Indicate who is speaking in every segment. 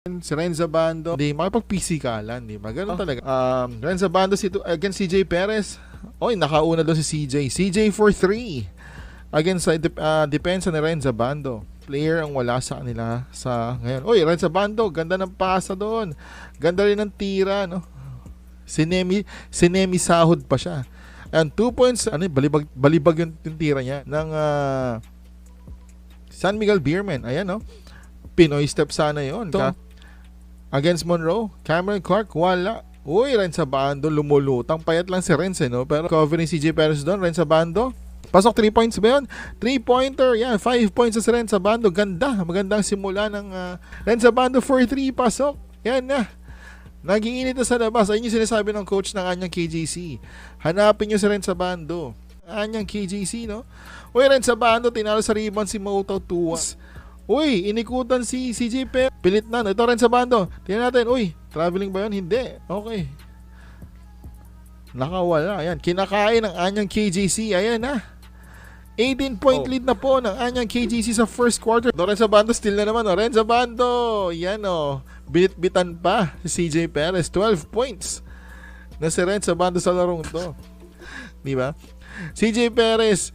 Speaker 1: si Renza Bando, hindi makipag-pisikalan, di ba? Ganun talaga. Um, Renza Bando si, against CJ Perez. Oy, nakauna doon si CJ. CJ for 3 against sa uh, depensa ni Renza Bando. Player ang wala sa kanila sa ngayon. Oy, Renza Bando, ganda ng pasa doon. Ganda rin ng tira, no? Sinemi, sinemi sahod pa siya. And 2 points, ano, balibag, balibag yung, yung tira niya ng uh, San Miguel Beerman. Ayan, no? Pinoy step sana yon. So, against Monroe, Cameron Clark, wala. Uy, Renza Bando, lumulutang. Payat lang si Renz, eh, no? Pero covering si CJ Perez doon, Renza Bando. Pasok 3 points ba yun? 3-pointer, yan. 5 points sa si Renza Bando. Ganda. Magandang simula ng uh, Renza Bando for 3. Pasok. Yan na. Nagiinit na sa labas. Ayun yung sinasabi ng coach ng anyang KJC. Hanapin nyo si Renza Bando. Anyang KJC, no? Uy, Renza Bando, tinalo sa rebound si Moto 2. Uy, inikutan si CJ Pe. Pilit na. Ito rin sa bando. Tingnan natin. Uy, traveling ba yun? Hindi. Okay. Nakawala. Ayan. Kinakain ng anyang KJC. Ayan na. 18 point
Speaker 2: Oh.
Speaker 1: lead na po ng anyang KJC sa first quarter. Loren sa bando still na naman. Loren sa bando. Yan o. Binitbitan pa si CJ Perez. 12 points na si Ren sa bando sa larong to. Di ba? CJ Perez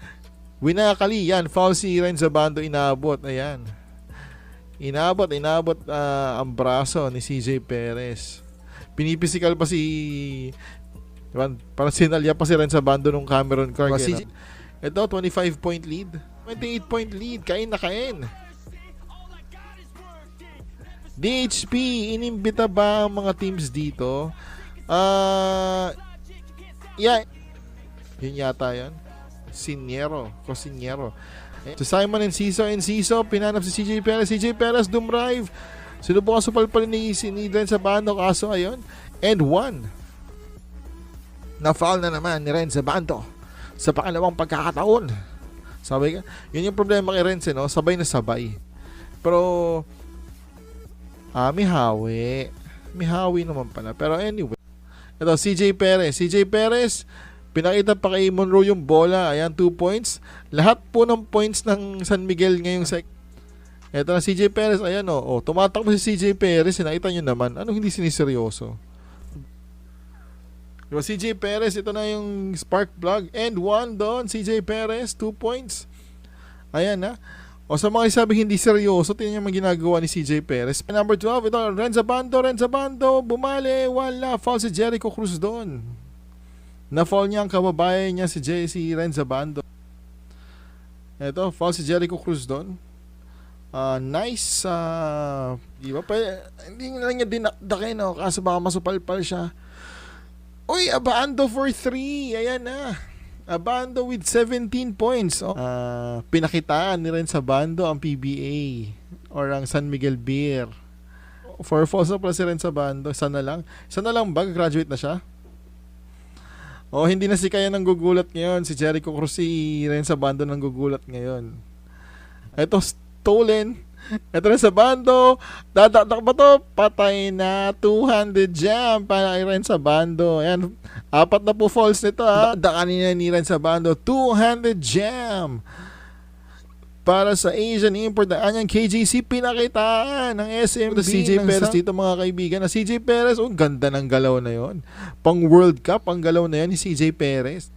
Speaker 1: winakali. Yan. Foul si Ren sa bando inabot. Ayan. Inabot, inabot ah, ang braso ni CJ Perez. Pinipisikal pa si diba, parang sinalya pa si Ren sa bando nung Cameron Clark.
Speaker 2: Diba,
Speaker 1: eh? Ito, 25 point lead. 28 point lead. Kain na kain. DHP, inimbita ba ang mga teams dito? Ah, yeah. Yun yata yan. Siniero. Cosiniero. So Simon Enciso, Enciso, pinanap si CJ Perez. CJ Perez, dumrive. Sinubukan supalpal ni Sinidren sa bando, kaso ayun. And one. Na-foul na naman ni Ren sa bando sa pangalawang pagkakataon. Sabay ka, yun yung problema kay Renz, eh, no? Sabay na sabay. Pero, ah, may hawi. May hawi naman pala. Pero anyway, ito, CJ Perez. CJ Perez, pinakita pa kay Monroe yung bola. Ayan, 2 points. Lahat po ng points ng San Miguel ngayong sec. Ito na CJ Perez. Ayan. Oh, oh, tumatakbo si CJ Perez. Nakita nyo naman. Anong hindi siniseryoso? Diba, CJ Perez, ito na yung spark plug. And one doon, CJ Perez, 2 points. Ayan na. O sa mga sabi hindi seryoso, tingnan ang ginagawa ni CJ Perez. Number 12, ito, Renza Bando, Renza Bando, bumali, wala. Foul si Jericho Cruz doon. Na-foul niya ang kababayan niya si, J, si Renza Bando. Ito, foul si Jericho Cruz doon. Ah, nice. ah, di ba? Pa, hindi na lang niya dinakdakin, no? Kaso baka masupalpal siya. Uy, Abando for 3. Ayan na. Abando with 17 points. Oh. Ah, pinakitaan ni rin sa bando ang PBA or ang San Miguel Beer. For na pala si rin sa bando. Sana lang. Sana lang ba? Graduate na siya? O hindi na si Kaya nang gugulat ngayon. Si Jericho Cruz si rin sa bando nang gugulat ngayon. Ito, stolen. Ito na sa bando. Dadakdak ba to? Patay na. 200 jam para kay Ren sa bando. Ayan. Apat na po falls nito ha. Dakanin na ni Ren sa bando. 200 jam. Para sa Asian import na anyang KJC pinakitaan ng SMB. CJ Perez dito mga kaibigan. Na CJ Perez, oh, ganda ng galaw na yon. Pang World Cup, ang galaw na yon ni CJ Perez.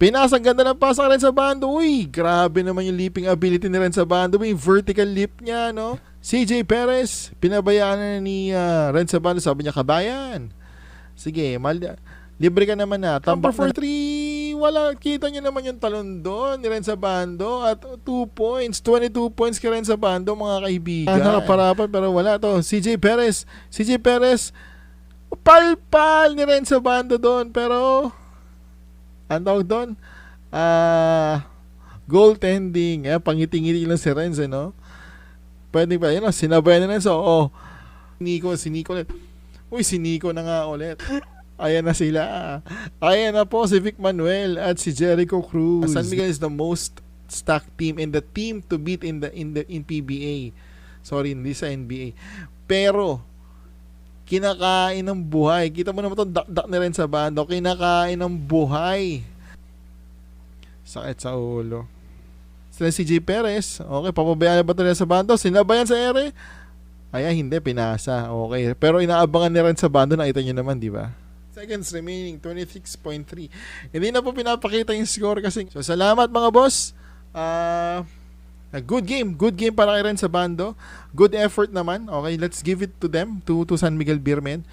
Speaker 1: Pinasang ganda ng pasa rin sa bando. Uy, grabe naman yung leaping ability ni rin sa bando. May vertical leap niya, no? CJ Perez, pinabayaan na ni uh, Ren sa bando. Sabi niya, kabayan. Sige, mal libre ka naman na. Tambak for 3. Wala, kita niyo naman yung talon doon ni Ren sa bando. At 2 points, 22 points ka rin sa bando, mga kaibigan. Ah, nakaparapan, pero wala to. CJ Perez, CJ Perez, palpal ni Ren sa bando doon. Pero, ang tawag doon, ah, goaltending. Eh, pangiti-ngiti lang si Renz, eh, no? Pwede ba? Yun, oh, sinabay na Renz. Oh, Nico, si Nico ulit. Uy, si Nico na nga ulit. Ayan na sila. Ayan na po si Vic Manuel at si Jericho Cruz. San Miguel is the most stacked team and the team to beat in the in the in PBA. Sorry, hindi sa NBA. Pero kinakain ng buhay. Kita mo naman itong dakdak ni rin sa bando. Kinakain ng buhay. Sakit sa ulo. Sila si J. Perez. Okay, papabayaan na ba nila sa bando? Sinabayan sa ere? Ayan, hindi, pinasa. Okay. Pero inaabangan ni Ren sa bando, nakita nyo naman, di ba? Seconds remaining, 26.3. Hindi na po pinapakita yung score kasi. So, salamat mga boss. Ah... a good game. Good game para kay Ren sa bando. Good effort naman. Okay, let's give it to them, to, to San Miguel Beermen.